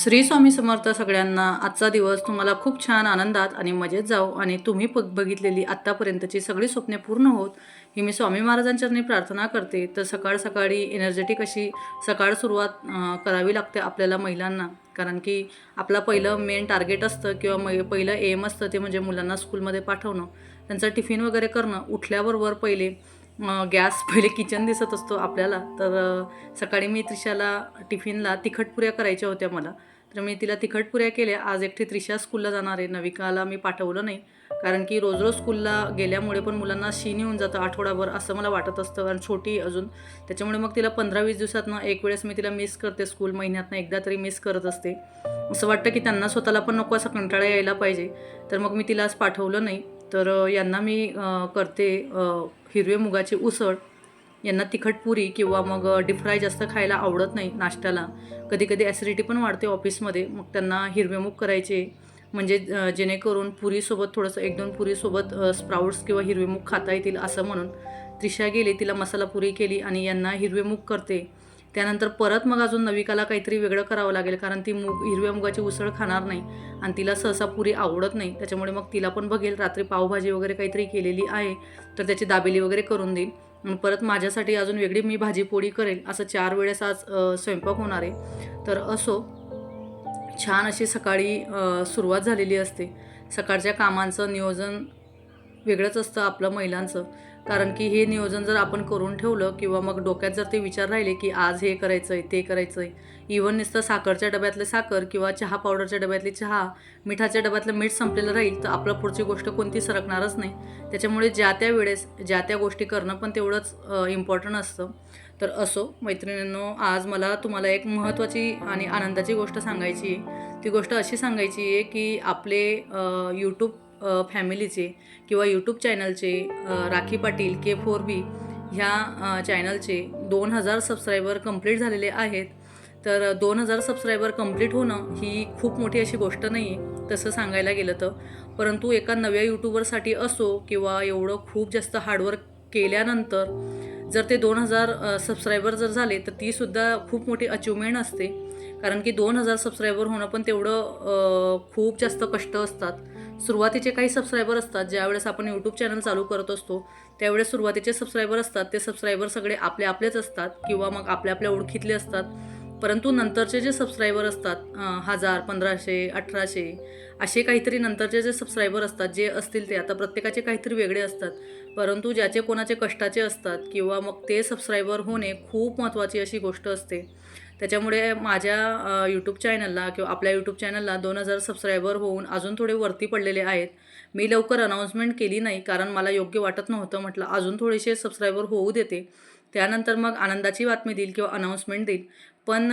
श्री स्वामी समर्थ सगळ्यांना आजचा दिवस तुम्हाला खूप छान आनंदात आणि मजेत जाओ आणि तुम्ही प बघितलेली आत्तापर्यंतची सगळी स्वप्ने पूर्ण होत ही मी स्वामी महाराजांच्या प्रार्थना करते. तर सकाळ सकाळी एनर्जेटिक अशी सकाळ सुरुवात करावी लागते आपल्याला महिलांना. कारण की आपला पहिलं मेन टार्गेट असतं किंवा मै पहिलं एम असतं ते म्हणजे मुलांना स्कूलमध्ये पाठवणं. त्यांचं टिफिन वगैरे करणं. उठल्याबरोबर पहिले गॅस पहिले किचन दिसत असतो आपल्याला. तर सकाळी मी त्रिशाला टिफिनला तिखटपुऱ्या करायच्या होत्या मला. तर मी तिला तिखट पुऱ्या केल्या. आज एकटी त्रिशा स्कूलला जाणार आहे. नविकाला मी पाठवलं नाही. कारण की रोज रोज स्कूलला गेल्यामुळे पण मुलांना शीन येऊन जातं आठवडाभर असं मला वाटत असतं. कारण छोटी अजून. त्याच्यामुळे मग तिला पंधरा वीस दिवसातनं एक वेळेस मी तिला मिस करते स्कूल महिन्यातनं. एकदा तरी मिस करत असते. असं वाटतं की त्यांना स्वतःला पण नको असा कंटाळा यायला पाहिजे. तर मग मी तिला आज पाठवलं नाही. तर यांना मी करते हिरवे मुगाची उसळ. यांना तिखट पुरी किंवा मग डीप फ्राय जास्त खायला आवडत नाही नाश्त्याला. कधी कधी ॲसिडिटी पण वाढते ऑफिसमध्ये. मग त्यांना हिरवे करायचे. म्हणजे जेणेकरून पुरीसोबत थोडंसं एक दोन पुरीसोबत स्प्राउट्स किंवा हिरवे खाता येतील असं म्हणून. त्रिशा गेली तिला मसाला पुरी केली आणि यांना हिरवे करते. त्यानंतर परत मग अजून नविकाला काहीतरी वेगळं करावं लागेल कारण ती मूग हिरव्या मुगाची उसळ खाणार नाही आणि तिला सहसा पुरी आवडत नाही. त्याच्यामुळे मग तिला पण बघेल. रात्री पावभाजी वगैरे काहीतरी केलेली आहे तर त्याची दाबेली वगैरे करून देईल. परत माझ्यासाठी अजून वेगळी मी भाजी पोळी करेल असं चार वेळेस आज स्वयंपाक होणार आहे. तर असो छान अशी सकाळी सुरुवात झालेली असते. सकाळच्या कामांचं नियोजन वेगळंच असतं आपलं महिलांचं. कारण की हे नियोजन जर आपण करून ठेवलं किंवा मग डोक्यात जर ते विचार राहिले की आज हे करायचं आहे ते करायचं आहे इवन नुसतं साखरच्या डब्यातले साखर किंवा चहा पावडरच्या डब्यातली चहा मिठाच्या डब्यातलं मीठ संपलेलं राहील तर आपलं पुढची गोष्ट कोणती सरकणारच नाही. त्याच्यामुळे ज्या त्या वेळेस ज्या त्या गोष्टी करणं पण तेवढंच इम्पॉर्टंट असतं. तर असो मैत्रिणींनो आज मला तुम्हाला एक महत्त्वाची आणि आनंदाची गोष्ट सांगायची आहे. ती गोष्ट अशी सांगायची आहे की आपले यूट्यूब फॅमिलीचे किंवा YouTube चॅनलचे Rakhi Patil K four B ह्या चॅनलचे दोन हजार सबस्क्रायबर कंप्लीट झालेले आहेत. तर दोन हजार सबस्क्रायबर कंप्लीट होणं ही खूप मोठी अशी गोष्ट नाही आहे तसं सांगायला गेलं तर. परंतु एका नव्या यूट्यूबरसाठी असो किंवा एवढं खूप जास्त हार्डवर्क केल्यानंतर जर ते दोन हजार सबस्क्रायबर जर झाले तर तीसुद्धा खूप मोठी अचिव्हमेंट असते. कारण की दोन हजार सबस्क्रायबर होणं पण तेवढं खूप जास्त कष्ट असतात. सुरुवातीचे काही सबस्क्रायबर असतात ज्यावेळेस आपण यूट्यूब चॅनल चालू करत असतो त्यावेळेस सुरुवातीचे सबस्क्रायबर असतात ते सबस्क्रायबर सगळे आपले आपलेच असतात किंवा मग आपल्या आपल्या ओळखीतले असतात. परंतु नंतरचे जे सबस्क्रायबर असतात हजार पंधराशे अठराशे असे काहीतरी नंतरचे जे सबस्क्रायबर असतात जे असतील ते आता प्रत्येकाचे काहीतरी वेगळे असतात. परंतु ज्याचे कोणाचे कष्टाचे असतात किंवा मग ते सबस्क्रायबर होणे खूप महत्त्वाची अशी गोष्ट असते. त्याच्यामुळे माझ्या यूट्यूब चॅनलला किंवा आपल्या यूट्यूब चॅनलला दोन हजार सबस्क्रायबर होऊन अजून थोडे वरती पडलेले आहेत. मी लवकर अनाऊन्समेंट केली नाही कारण मला योग्य वाटत नव्हतं म्हटलं अजून थोडेसे सबस्क्रायबर होऊ देते. त्यानंतर मग आनंदाची बातमी देईल किंवा अनाऊन्समेंट देईल. पण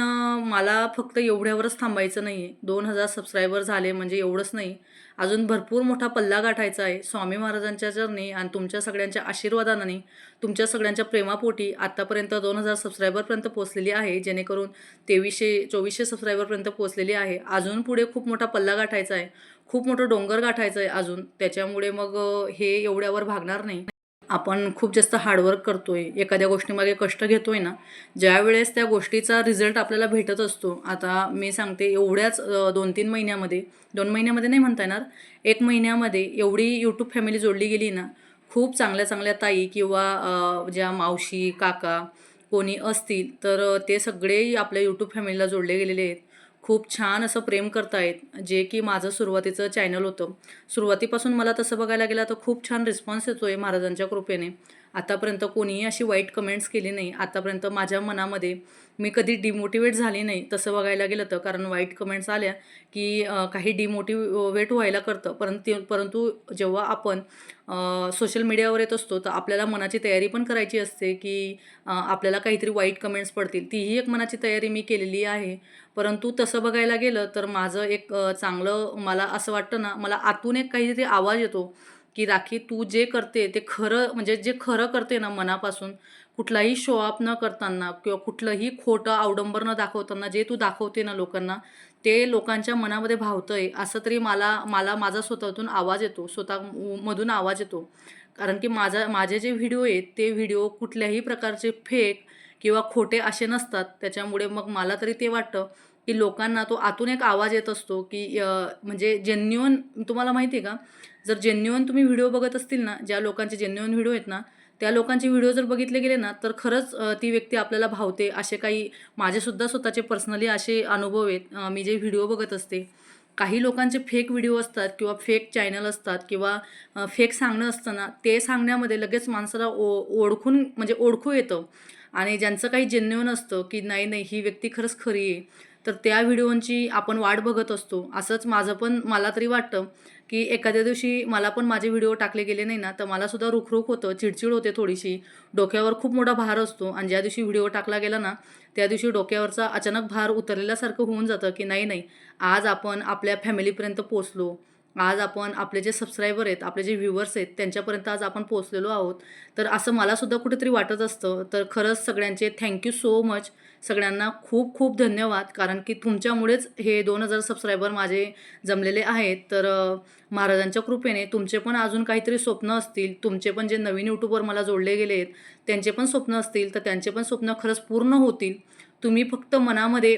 मला फक्त एवढ्यावरच थांबायचं नाही आहे दोन हजार सबस्क्रायबर झाले म्हणजे एवढंच नाही. अजून भरपूर मोठा पल्ला गाठायचा आहे. स्वामी महाराजांच्या चरणी आणि तुमच्या सगळ्यांच्या आशीर्वादाने तुमच्या सगळ्यांच्या प्रेमापोटी आत्तापर्यंत दोन हजार सबस्क्रायबरपर्यंत पोचलेली आहे. जेणेकरून तेवीसशे चोवीसशे सबस्क्रायबरपर्यंत पोचलेली आहे. अजून पुढे खूप मोठा पल्ला गाठायचा आहे. खूप मोठं डोंगर गाठायचं आहे अजून. त्याच्यामुळे मग हे एवढ्यावर भागणार नाही. आपण खूप जास्त हार्डवर्क करतो आहे एखाद्या गोष्टीमागे कष्ट घेतो आहे ना ज्यावेळेस त्या गोष्टीचा रिझल्ट आपल्याला भेटत असतो आता मी सांगते एवढ्याच दोन तीन महिन्यामध्ये दोन महिन्यामध्ये नाही म्हणता येणार एक महिन्यामध्ये एवढी यूट्यूब फॅमिली जोडली गेली ना खूप चांगल्या चांगल्या ताई किंवा ज्या मावशी काका कोणी असतील तर ते सगळे आपल्या यूट्यूब फॅमिलीला जोडले गेलेले आहेत. खूप छान असं प्रेम करतायत जे की माझं सुरुवातीचं चॅनल होतं. सुरुवातीपासून मला तसं बघायला गेलं तर खूप छान रिस्पॉन्स येतो आहे महाराजांच्या कृपेने. आतापर्यंत कोणीही अशी वाईट कमेंट्स केली नाही. आतापर्यंत माझ्या मनामध्ये मी कधी डिमोटिवेट झाली नाही तसं बघायला गेलं तर. कारण वाईट कमेंट्स आल्या की काही डिमोटिवेट व्हायला करतं. परंतु परंतु जेव्हा आपण सोशल मीडियावर येत असतो तर आपल्याला मनाची तयारी पण करायची असते की आपल्याला काहीतरी वाईट कमेंट्स पडतील. तीही एक मनाची तयारी मी केलेली आहे. परंतु तसं बघायला गेलं तर माझं एक चांगलं मला असं वाटतं ना मला आतून एक काहीतरी आवाज येतो की राखी तू जे करते ते खरं म्हणजे जे खरं करते ना मनापासून कुठलाही शो अप न करताना किंवा कुठलंही खोटं अवडंबर न दाखवताना जे तू दाखवते ना लोकांना ते लोकांच्या मनामध्ये भावतंय असं तरी मला मला माझा स्वतःतून आवाज येतो स्वतः मधून आवाज येतो. कारण की माझा माझे जे व्हिडिओ आहेत ते व्हिडिओ कुठल्याही प्रकारचे फेक किंवा खोटे असे नसतात. त्याच्यामुळे मग मला तरी ते वाटतं की लोकांना तो आतून एक आवाज येत असतो की म्हणजे जेन्युअन तुम्हाला माहिती आहे का? जर जेन्युअन तुम्ही व्हिडिओ बघत असतील ना ज्या लोकांचे जेन्युअन व्हिडिओ आहेत ना त्या लोकांचे व्हिडिओ जर बघितले गेले ना तर खरंच ती व्यक्ती आपल्याला भावते. असे काही माझेसुद्धा स्वतःचे पर्सनली असे अनुभव आहेत. मी जे व्हिडिओ बघत असते काही लोकांचे फेक व्हिडिओ असतात किंवा फेक चॅनल असतात किंवा फेक सांगणं असतं ना ते सांगण्यामध्ये लगेच माणसाला ओ ओळखून म्हणजे ओळखू येतं. आणि ज्यांचं काही जेन्युअन असतं की नाही नाही ही व्यक्ती खरंच खरी आहे तर त्या व्हिडिओंची आपण वाट बघत असतो. असंच माझं पण मला तरी वाटतं की एखाद्या दिवशी मला पण माझे व्हिडिओ टाकले गेले नाही ना तर मलासुद्धा रुखरुख होतं चिडचिड होते थोडीशी. डोक्यावर खूप मोठा भार असतो आणि ज्या दिवशी व्हिडिओ टाकला गेला ना त्या दिवशी डोक्यावरचा अचानक भार उतरलेल्यासारखं होऊन जातं की नाही नाही आज आपण आपल्या फॅमिलीपर्यंत पोचलो आज आपण आपले जे सबस्क्रायबर आहेत आपले जे व्ह्युअर्स आहेत त्यांच्यापर्यंत आज आपण पोहोचलेलो आहोत. तर असं मलासुद्धा कुठेतरी वाटत असतं. तर खरंच सगळ्यांचे थँक्यू सो मच सगळ्यांना खूप खूप धन्यवाद. कारण की तुमच्यामुळेच हे दोन हजार सबस्क्रायबर माझे जमलेले आहेत. तर महाराजांच्या कृपेने तुमचे पण अजून काहीतरी स्वप्न असतील. तुमचे पण जे नवीन यूट्यूबवर मला जोडले गेले आहेत त्यांचे पण स्वप्न असतील. तर त्यांचे पण स्वप्न खरंच पूर्ण होतील. तुम्ही फक्त मनामध्ये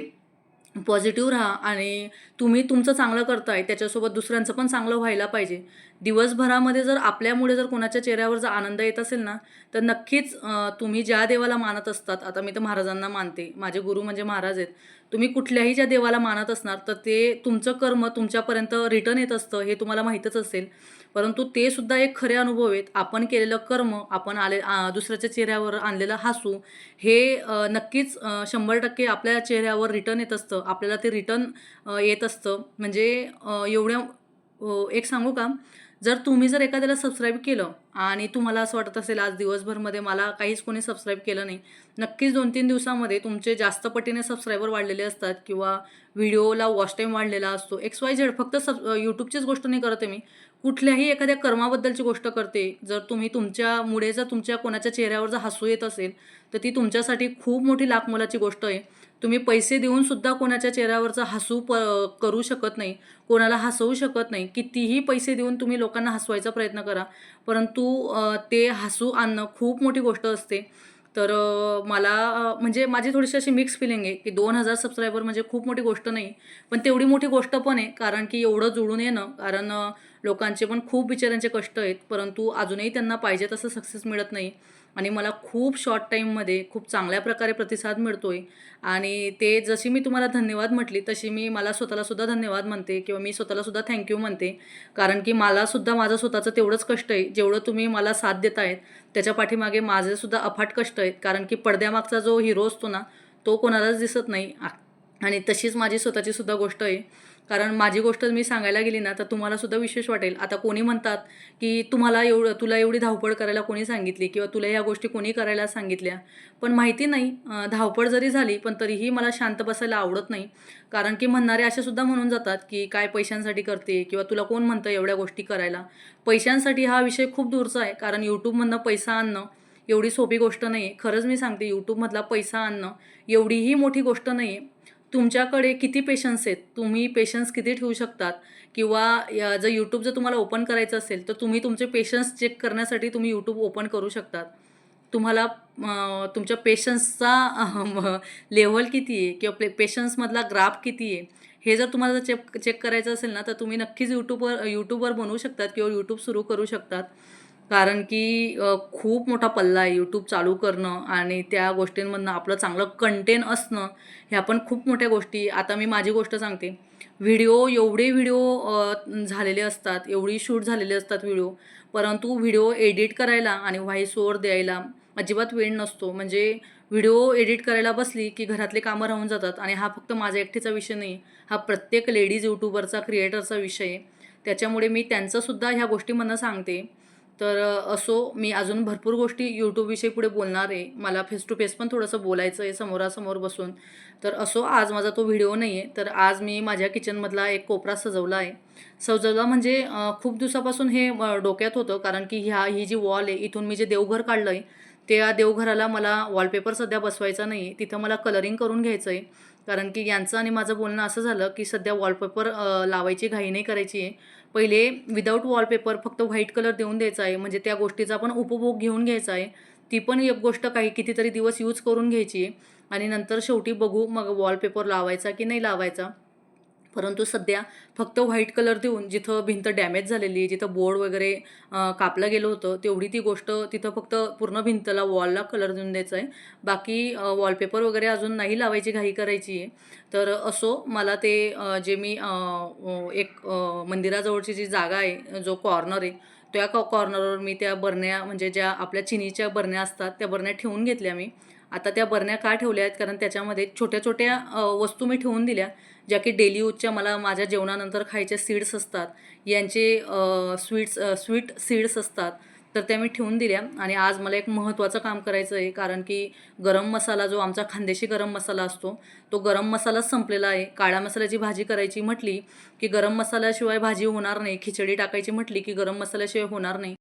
पॉझिटिव्ह राहा आणि तुम्ही तुमचं चांगलं करताय त्याच्यासोबत दुसऱ्यांचं पण चांगलं व्हायला पाहिजे. दिवसभरामध्ये जर आपल्यामुळे जर कोणाच्या चेहऱ्यावर जर आनंद येत असेल ना तर नक्कीच तुम्ही ज्या देवाला मानत असतात आता मी तर महाराजांना मानते माझे गुरु म्हणजे महाराज आहेत तुम्ही कुठल्याही ज्या देवाला मानत असणार तर ते तुमचं कर्म तुमच्यापर्यंत रिटर्न येत असतं हे तुम्हाला माहीतच असेल. परंतु ते सुद्धा एक खरे अनुभव आहेत आपण केलेलं कर्म आपण आले दुसऱ्याच्या चेहऱ्यावर आणलेलं हसू हे नक्कीच शंभर टक्के आपल्या चेहऱ्यावर रिटर्न येत असतं आपल्याला ते रिटर्न येत असतं. म्हणजे एवढ्या एक सांगू का? जर तुम्ही जर एखाद्याला सबस्क्राईब केलं आणि तुम्हाला असं वाटत असेल आज दिवसभरमध्ये मला काहीच कोणी सबस्क्राईब केलं नाही नक्कीच दोन तीन दिवसामध्ये तुमचे जास्त पटीने सबस्क्रायबर वाढलेले असतात किंवा व्हिडिओला वॉच टाईम वाढलेला असतो. एक्स वाय झेड फक्त सब यूट्यूबचीच गोष्ट नाही करते मी. कुठल्याही एखाद्या कर्माबद्दलची गोष्ट करते. जर तुम्ही तुमच्यामुळे जर तुमच्या कोणाच्या चेहऱ्यावर जर हसू येत असेल तर ती तुमच्यासाठी खूप मोठी लाख मोलाची गोष्ट आहे. तुम्ही पैसे देऊन सुद्धा कोणाच्या चेहऱ्यावरचं हसू प करू शकत नाही कोणाला हसवू शकत नाही. कितीही पैसे देऊन तुम्ही लोकांना हसवायचा प्रयत्न करा परंतु ते हसू आणणं खूप मोठी गोष्ट असते. तर मला म्हणजे माझी थोडीशी अशी मिक्स फिलिंग आहे की दोन हजार सबस्क्रायबर म्हणजे खूप मोठी गोष्ट नाही पण तेवढी मोठी गोष्ट पण आहे कारण की एवढं जुळून येणं कारण लोकांचे पण खूप बिचारांचे कष्ट आहेत परंतु अजूनही त्यांना पाहिजे तसं सक्सेस मिळत नाही. आणि मला खूप शॉर्ट टाईममध्ये खूप चांगल्या प्रकारे प्रतिसाद मिळतो आहे आणि ते जशी मी तुम्हाला धन्यवाद म्हटली तशी मी मला स्वतःलासुद्धा धन्यवाद म्हणते किंवा मी स्वतःला सुद्धा थँक्यू म्हणते. कारण की मलासुद्धा माझं स्वतःचं तेवढंच कष्ट आहे. जेवढं तुम्ही मला साथ देत आहेत त्याच्या पाठीमागे माझेसुद्धा अफाट कष्ट आहेत. कारण की पडद्यामागचा जो हिरो असतो ना तो कोणालाच दिसत नाही. आणि तशीच माझी स्वतःची सुद्धा गोष्ट आहे. कारण माझी गोष्ट मी सांगायला गेली ना तर तुम्हाला सुद्धा विशेष वाटेल. आता कोणी म्हणतात की तुम्हाला एवढं तुला एवढी धावपळ करायला कोणी सांगितली किंवा तुला ह्या गोष्टी कोणी करायला सांगितल्या. पण माहिती नाही. धावपळ जरी झाली पण तरीही मला शांत बसायला आवडत नाही. कारण की म्हणणारे असे सुद्धा म्हणून जातात की काय पैशांसाठी करते किंवा तुला कोण म्हणतं एवढ्या गोष्टी करायला. पैशांसाठी हा विषय खूप दूरचा आहे. कारण यूट्यूबमधनं पैसा आणणं एवढी सोपी गोष्ट नाही आहे खरंच मी सांगते यूट्यूबमधला पैसा आणणं एवढीही मोठी गोष्ट नाही आहे तुमच्याकडे किती पेशन्स आहेत? तुम्ही पेशन्स किती ठेवू शकतात? किंवा या- जर यूट्यूब जर तुम्हाला ओपन करायचं असेल तर तुम्ही तुमचे पेशन्स चेक करण्यासाठी तुम्ही यूट्यूब ओपन करू शकतात. तुम्हाला तुमच्या पेशन्सचा लेवल किती आहे? किंवा पे पेशन्समधला ग्राफ किती आहे? हे जर तुम्हाला जर चेक चेक करायचं असेल ना तर तुम्ही नक्कीच यूट्यूबवर यूट्यूबवर बनवू शकतात किंवा यूट्यूब सुरू करू शकतात. कारण की खूप मोठा पल्ला आहे यूट्यूब चालू करणं आणि त्या गोष्टींमधनं आपलं चांगलं कंटेन असणं ह्या पण खूप मोठ्या गोष्टी. आता मी माझी गोष्ट सांगते. व्हिडिओ एवढे व्हिडिओ झालेले असतात एवढी शूट झालेले असतात व्हिडिओ परंतु व्हिडिओ एडिट करायला आणि व्हॉइस ओवर द्यायला अजिबात वेळ नसतो. म्हणजे व्हिडिओ एडिट करायला बसली की घरातले कामं राहून जातात आणि हा फक्त माझ्या एकटीचा विषय नाही हा प्रत्येक लेडीज यूट्यूबरचा क्रिएटरचा विषय आहे. त्याच्यामुळे मी त्यांचंसुद्धा ह्या गोष्टीमधनं सांगते. तर असो मी अजून भरपूर गोष्टी यूट्यूबविषयी पुढे बोलणार आहे. मला फेस टू फेस पण थोडंसं बोलायचं आहे समोरासमोर बसून. तर असो आज माझा तो व्हिडिओ नाही आहे तर आज मी माझ्या किचनमधला एक कोपरा सजवला आहे. सजवला म्हणजे खूप दिवसापासून हे डोक्यात होतं. कारण की ह्या ही जी वॉल आहे इथून मी जे देवघर काढलं आहे त्या देवघराला मला वॉलपेपर सध्या बसवायचा नाही. तिथं मला कलरिंग करून घ्यायचं आहे कारण की यांचं आणि माझं बोलणं असं झालं की सध्या वॉलपेपर लावायची घाई नाही करायची आहे. पहिले विदाऊट वॉलपेपर फक्त व्हाईट कलर देऊन द्यायचा आहे. म्हणजे त्या गोष्टीचा पण उपभोग घेऊन घ्यायचा आहे. ती पण एक गोष्ट काही कितीतरी दिवस यूज करून घ्यायची आहे. आणि नंतर शेवटी बघू मग वॉलपेपर लावायचा की नाही लावायचा. परंतु सध्या फक्त व्हाईट कलर देऊन जिथं भिंत डॅमेज झालेली आहे जिथं बोर्ड वगैरे कापलं गेलं होतं तेवढी ती गोष्ट तिथं फक्त पूर्ण भिंतला वॉलला कलर देऊन द्यायचा आहे. बाकी वॉलपेपर वगैरे अजून नाही लावायची घाई करायची आहे. तर असो मला ते जे मी एक मंदिराजवळची जी जागा आहे जो कॉर्नर आहे त्या कॉर्नरवर मी त्या बरण्या म्हणजे ज्या आपल्या चिनीच्या बरण्या असतात त्या बरण्या ठेवून घेतल्या मी. आता त्या बरण्या का ठेवल्या आहेत? कारण त्याच्यामध्ये छोट्या छोट्या वस्तू मी ठेवून दिल्या ज्या की डेली यूजच्या मला माझ्या जेवणानंतर खायच्या सीड्स असतात. यांचे स्वीट्स स्वीट सीड्स असतात. तर त्या मी ठेवून दिल्या आणि आज मला एक महत्त्वाचं काम करायचं आहे कारण की गरम मसाला जो आमचा खानदेशी गरम मसाला असतो तो गरम मसालाच संपलेला आहे. काळ्या मसाल्याची भाजी करायची म्हटली की गरम मसाल्याशिवाय भाजी होणार नाही. खिचडी टाकायची म्हटली की गरम मसाल्याशिवाय होणार नाही.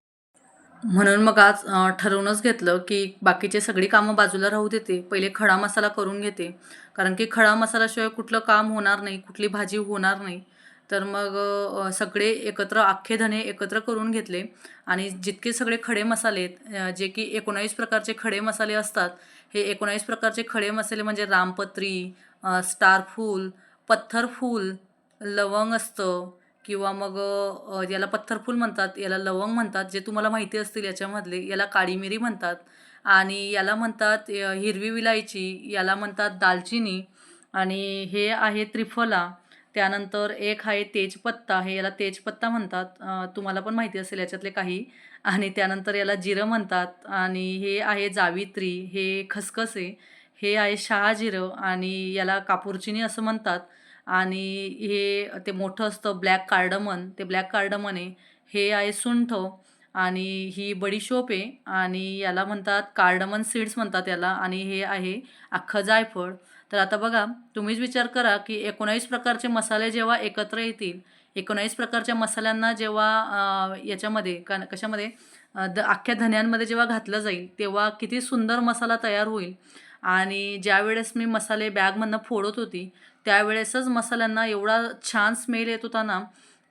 म्हणून मग आज ठरवूनच घेतलं की बाकीचे सगळी कामं बाजूला राहू देते. पहिले खडा मसाला करून घेते. कारण की खडा मसाल्याशिवाय कुठलं काम होणार नाही कुठली भाजी होणार नाही. तर मग सगळे एकत्र अख्खे धणे एकत्र करून घेतले. आणि जितके सगळे खडे मसाले आहेत जे की एकोणावीस प्रकारचे खडे मसाले असतात हे एकोणावीस प्रकारचे खडे मसाले म्हणजे रामपत्री स्टारफूल स्टार फूल पत्थर फूल लवंग असतं किंवा मग याला पत्थरफूल म्हणतात याला लवंग म्हणतात जे तुम्हाला माहिती असतील याच्यामधले याला काळी मिरी म्हणतात. आणि याला म्हणतात हिरवी विलायची याला म्हणतात दालचिनी. आणि हे आहे त्रिफला. त्यानंतर एक आहे तेजपत्ता हे याला तेजपत्ता म्हणतात. तुम्हाला पण माहिती असेल याच्यातले काही. आणि त्यानंतर याला जिरं म्हणतात. आणि हे आहे जावित्री हे खसखसे. हे आहे शहाजिरं. आणि याला कापूरचिनी असं म्हणतात. आणि हे ते मोठं असतं ब्लॅक कार्डमन ते ब्लॅक कार्डमन आहे. हे आहे सुंठ आणि ही बडीशोप आहे. आणि याला म्हणतात कार्डमन सीड्स म्हणतात याला. आणि हे आहे अख्खं जायफळ. तर आता बघा तुम्हीच विचार करा की एकोणावीस प्रकारचे मसाले जेव्हा एकत्र येतील एकोणावीस प्रकारच्या मसाल्यांना जेव्हा याच्यामध्ये का कशामध्ये द अख्ख्या धन्यांमध्ये जेव्हा घातलं जाईल तेव्हा किती सुंदर मसाला तयार होईल. आणि ज्यावेळेस मी मसाले बॅगमधनं फोडत होती त्यावेळेसच मसाल्यांना एवढा छान स्मेल येत होता ना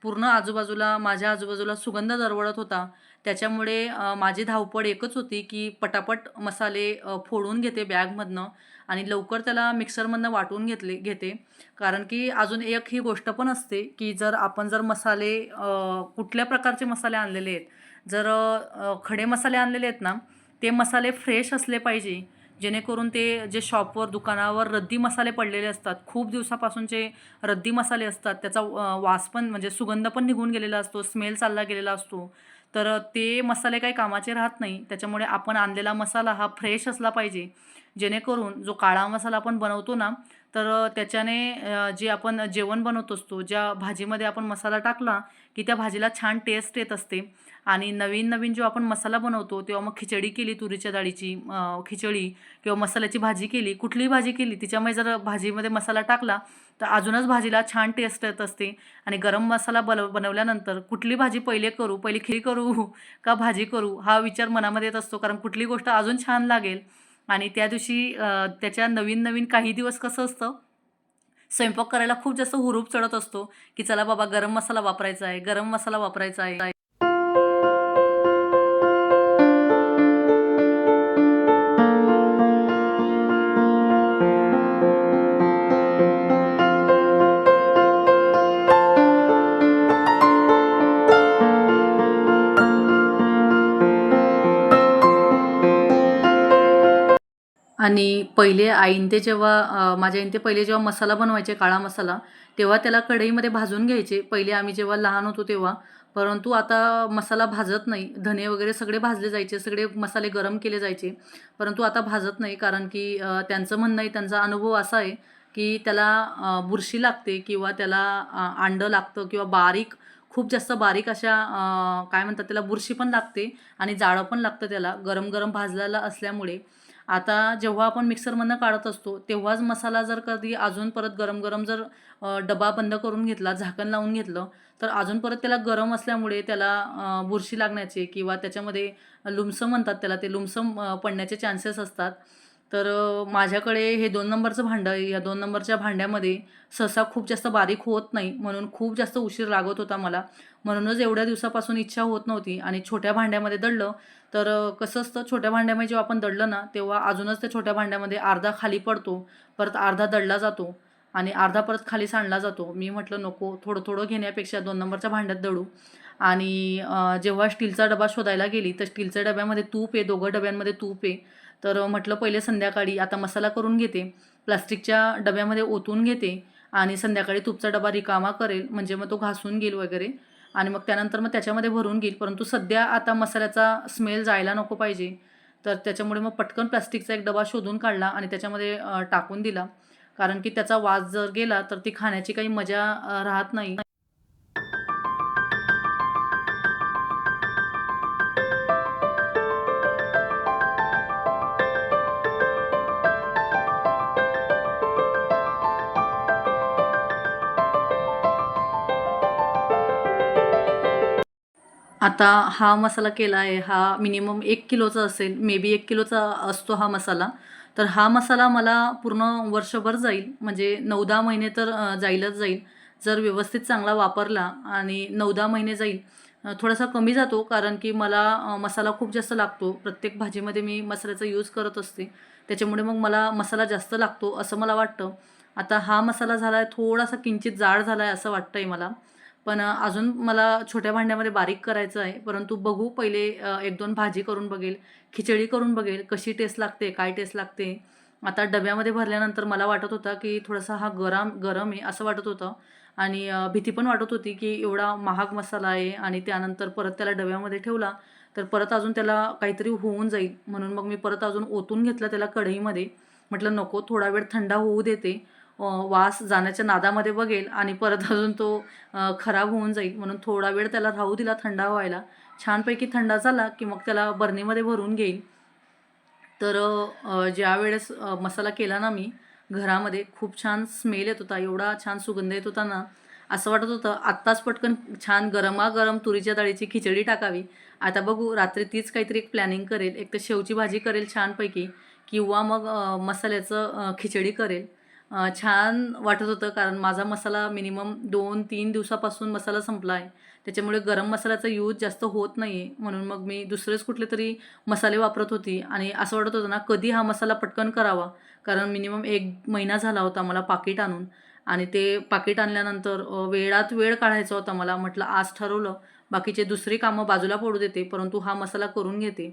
पूर्ण आजूबाजूला माझ्या आजूबाजूला सुगंध दरवळत होता. त्याच्यामुळे माझी धावपळ एकच होती की पटापट मसाले फोडून घेते बॅगमधनं आणि लवकर त्याला मिक्सरमधनं वाटून घेतले घेते. कारण की अजून एक ही गोष्ट पण असते की जर आपण जर मसाले कुठल्या प्रकारचे मसाले आणलेले आहेत जर खडे मसाले आणलेले आहेत ना ते मसाले फ्रेश असले पाहिजे. जेणेकरून ते जे शॉपवर दुकानावर रद्दी मसाले पडलेले असतात खूप दिवसापासून जे रद्दी मसाले असतात त्याचा वास पण म्हणजे सुगंध पण निघून गेलेला असतो स्मेल चालला गेलेला असतो. तर ते मसाले काही कामाचे राहत नाही. त्याच्यामुळे आपण आणलेला मसाला हा फ्रेश असला पाहिजे. जेणेकरून जो काळा मसाला आपण बनवतो ना तर त्याच्याने जे आपण जेवण बनवत असतो ज्या भाजीमध्ये आपण मसाला टाकला की त्या भाजीला छान टेस्ट येत असते. आणि नवीन नवीन जेव्हा आपण मसाला बनवतो तेव्हा मग खिचडी केली तुरीच्या डाळीची खिचडी किंवा मसाल्याची भाजी केली कुठलीही भाजी केली तिच्यामुळे जर भाजीमध्ये मसाला टाकला तर अजूनच भाजीला छान टेस्ट येत असते. आणि गरम मसाला बल बनवल्यानंतर कुठली भाजी पहिले करू पहिले खिरी करू का भाजी करू हा विचार मनामध्ये येत असतो. कारण कुठली गोष्ट अजून छान लागेल. आणि त्या दिवशी त्याच्या नवीन नवीन काही दिवस कसं असतं स्वयंपाक करायला खूप जास्त हुरूप चढत असतो की चला बाबा गरम मसाला वापरायचा आहे गरम मसाला वापरायचा आहे. आणि पहिले आईन ते जेव्हा माझ्या आईन ते पहिले जेव्हा मसाला बनवायचे काळा मसाला तेव्हा त्याला कढईमध्ये भाजून घ्यायचे. पहिले आम्ही जेव्हा लहान होतो तेव्हा परंतु आता मसाला भाजत नाही. धने वगैरे सगळे भाजले जायचे सगळे मसाले गरम केले जायचे. परंतु आता भाजत नाही कारण की त्यांचं म्हणणं आहे त्यांचा अनुभव असा आहे की त्याला बुरशी लागते किंवा त्याला अंडं लागतं किंवा बारीक खूप जास्त बारीक अशा काय म्हणतात त्याला बुरशी पण लागते आणि जाळं पण लागतं त्याला. गरम गरम भाजलेला असल्यामुळे आता जेव्हा आपण मिक्सरमधनं काढत असतो तेव्हाच मसाला जर कधी अजून परत गरम गरम जर डबा बंद करून घेतला झाकण लावून घेतलं तर अजून परत त्याला गरम असल्यामुळे त्याला बुरशी लागण्याचे किंवा त्याच्यामध्ये लुमसं म्हणतात त्याला ते लुमसं पडण्याचे चान्सेस असतात. तर माझ्याकडे हे दोन नंबरचं भांडं आहे या दोन नंबरच्या भांड्यामध्ये सहसा खूप जास्त बारीक होत नाही म्हणून खूप जास्त उशीर लागत होता मला. म्हणूनच एवढ्या दिवसापासून इच्छा होत नव्हती आणि छोट्या भांड्यामध्ये दडलं. तर कसं असतं छोट्या भांड्यामध्ये जेव्हा आपण दडलं ना तेव्हा अजूनच त्या छोट्या भांड्यामध्ये अर्धा खाली पडतो परत अर्धा दळला जातो आणि अर्धा परत खाली सांडला जातो. मी म्हटलं नको थोडं थोडं घेण्यापेक्षा दोन नंबरच्या भांड्यात दडू. आणि जेव्हा स्टीलचा डबा शोधायला गेली तर स्टीलच्या डब्यामध्ये तूप आहे दोघं डब्यांमध्ये तूप आहे. तर म्हटलं पहिले संध्याकाळी आता मसाला करून घेते प्लास्टिकच्या डब्यामध्ये ओतून घेते आणि संध्याकाळी तुपचा डबा रिकामा करेल म्हणजे मग तो घासून घेईल वगैरे. आणि मग त्यानंतर मग त्याच्यामध्ये भरून घेईल. परंतु सध्या आता मसाल्याचा स्मेल जायला नको पाहिजे. तर त्याच्यामुळे मग पटकन प्लास्टिकचा एक डबा शोधून काढला आणि त्याच्यामध्ये टाकून दिला. कारण की त्याचा वास जर गेला तर ती खाण्याची काही मजा राहत नाही. आता हा मसाला केला आहे हा मिनिमम एक किलोचा असेल मे बी एक किलोचा असतो हा मसाला. तर हा मसाला मला पूर्ण वर्षभर जाईल म्हणजे नऊ दहा महिने तर जाईलच जाईल. जर व्यवस्थित चांगला वापरला आणि नऊ दहा महिने जाईल थोडासा कमी जातो कारण की मला मसाला खूप जास्त लागतो. प्रत्येक भाजीमध्ये मी मसाल्याचा यूज करत असते. त्याच्यामुळे मग मला मसाला जास्त लागतो असं मला वाटतं. आता हा मसाला झाला आहे थोडासा किंचित जाड झाला आहे असं वाटतं आहे मला. पण अजून मला छोट्या भांड्यामध्ये बारीक करायचं आहे. परंतु बघू पहिले एक दोन भाजी करून बघेल. खिचडी करून बघेल. कशी टेस्ट लागते काय टेस्ट लागते? आता डब्यामध्ये भरल्यानंतर मला वाटत होता की थोडासा हा गरम गरम आहे असं वाटत होतं. आणि भीती पण वाटत होती की एवढा महाग मसाला आहे आणि त्यानंतर परत त्याला डब्यामध्ये ठेवला तर परत अजून त्याला काहीतरी होऊन जाईल. म्हणून मग मी परत अजून ओतून घेतलं त्याला कढईमध्ये. म्हटलं नको थोडा वेळ थंडा होऊ देते. वास जाण्याच्या नादामध्ये बघेल आणि परत अजून तो खराब होऊन जाईल. म्हणून थोडा वेळ त्याला राहू दिला थंडा व्हायला. छानपैकी थंडा झाला की मग त्याला बरणीमध्ये भरून घेईल. तर ज्या वेळेस मसाला केला ना मी घरामध्ये खूप छान स्मेल येत होता. एवढा छान सुगंध येत होता ना असं वाटत होतं आत्ताच पटकन छान गरमागरम तुरीच्या डाळीची खिचडी टाकावी. आता बघू रात्री तीच काहीतरी एक प्लॅनिंग करेल. एक तर शेवची भाजी करेल छानपैकी किंवा मग मसाल्याचं खिचडी करेल. छान वाटत होतं कारण माझा मसाला मिनिमम दोन तीन दिवसापासून मसाला संपला आहे त्याच्यामुळे गरम मसाल्याचा यूज जास्त होत नाही आहे म्हणून मग मी दुसरेच कुठले तरी मसाले वापरत होती. आणि असं वाटत होतं ना कधी हा मसाला पटकन करावा? कारण मिनिमम एक महिना झाला होता मला पाकिट आणून. आणि ते पाकिट आणल्यानंतर वेळात वेळ काढायचा होता मला. म्हटलं आज ठरवलं. बाकीचे दुसरी कामं बाजूला पडू देते परंतु हा मसाला करून घेते.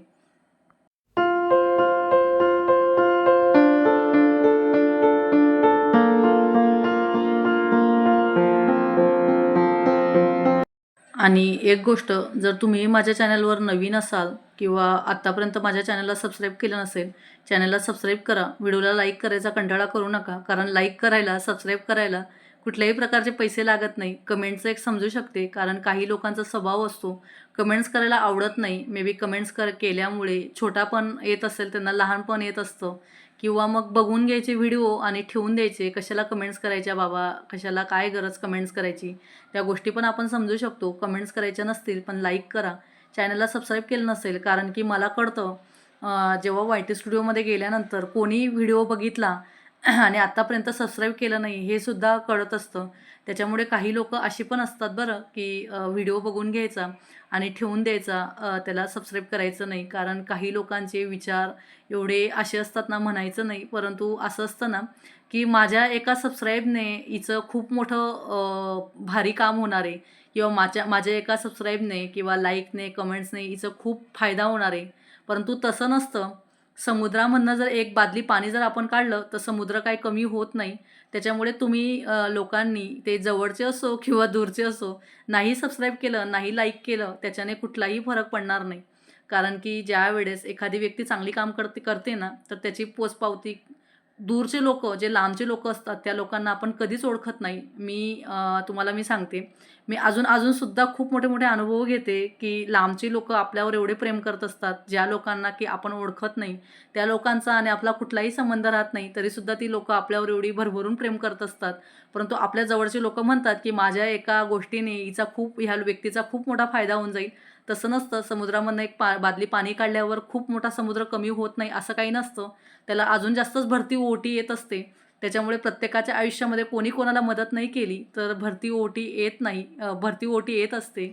आणि एक गोष्ट जर तुम्ही माझ्या चॅनलवर नवीन असाल किंवा आत्तापर्यंत माझ्या चॅनलला सबस्क्राईब केलं नसेल चॅनलला सबस्क्राईब करा. व्हिडिओला लाईक करायचा कंटाळा करू नका कारण लाईक करायला सबस्क्राईब करायला कुठल्याही प्रकारचे पैसे लागत नाही. कमेंट्स एक समजू शकते कारण काही लोकांचा स्वभाव असतो कमेंट्स करायला आवडत नाही. मे बी कमेंट्स कर केल्यामुळे छोटा पण येत असेल त्यांना लहानपण येत असतं. किंवा मग बघून घ्यायचे व्हिडिओ आणि ठेवून द्यायचे कशाला कमेंट्स करायच्या बाबा कशाला काय गरज कमेंट्स करायची त्या गोष्टी पण आपण समजू शकतो. कमेंट्स करायच्या नसतील पण लाईक करा. चॅनलला सबस्क्राईब केलं नसेल कारण की मला कळतं जेव्हा वाय टी स्टुडिओमध्ये गेल्यानंतर कोणी व्हिडिओ बघितला आणि आत्तापर्यंत सबस्क्राईब केलं नाही हे सुद्धा कळत असतं. त्याच्यामुळे काही लोक अशी पण असतात बरं की व्हिडिओ बघून घ्यायचा आणि ठेवून द्यायचा त्याला सबस्क्राईब करायचं नाही. कारण काही लोकांचे विचार एवढे असे असतात ना म्हणायचं नाही. परंतु असं असतं ना की माझ्या एका सबस्क्राईबने हिचं खूप मोठं भारी काम होणार आहे. किंवा माझ्या माझ्या एका सबस्क्राईबने किंवा लाईकने कमेंट्सने हिचं खूप फायदा होणार आहे. परंतु तसं नसतं. समुद्रामधनं जर एक बादली पाणी जर आपण काढलं तर समुद्र काही कमी होत नाही. त्याच्यामुळे तुम्ही लोकांनी ते जवळचे असो किंवा दूरचे असो नाही सबस्क्राईब केलं नाही लाईक केलं त्याच्याने कुठलाही फरक पडणार नाही. कारण की ज्या वेळेस एखादी व्यक्ती चांगली काम करते करते ना तर त्याची पोचपावती दूरचे लोक जे लांबचे लोक असतात त्या लोकांना आपण कधीच ओळखत नाही. मी तुम्हाला मी सांगते. मी अजून अजूनसुद्धा खूप मोठे मोठे अनुभव घेते की लांबची लोक आपल्यावर एवढे प्रेम करत असतात ज्या लोकांना की आपण ओळखत नाही. त्या लोकांचा आणि आपला कुठलाही संबंध राहत नाही तरीसुद्धा ती लोकं आपल्यावर एवढी भरभरून प्रेम करत असतात. परंतु आपल्या जवळचे लोक म्हणतात की माझ्या एका गोष्टीने हिचा खूप ह्या व्यक्तीचा खूप मोठा फायदा होऊन जाईल. तसं नसतं. समुद्रामधनं एक पा बादली पाणी काढल्यावर खूप मोठा समुद्र कमी होत नाही असं काही नसतं. त्याला अजून जास्तच भरती ओटी येत असते. त्याच्यामुळे प्रत्येकाच्या आयुष्यामध्ये कोणी कोणाला मदत नाही केली तर भरती ओटी येत नाही भरती ओटी येत असते.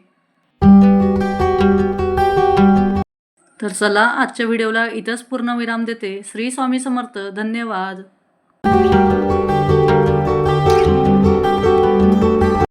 तर चला आजच्या व्हिडिओला इथंच पूर्ण विराम देते. श्री स्वामी समर्थ. धन्यवाद.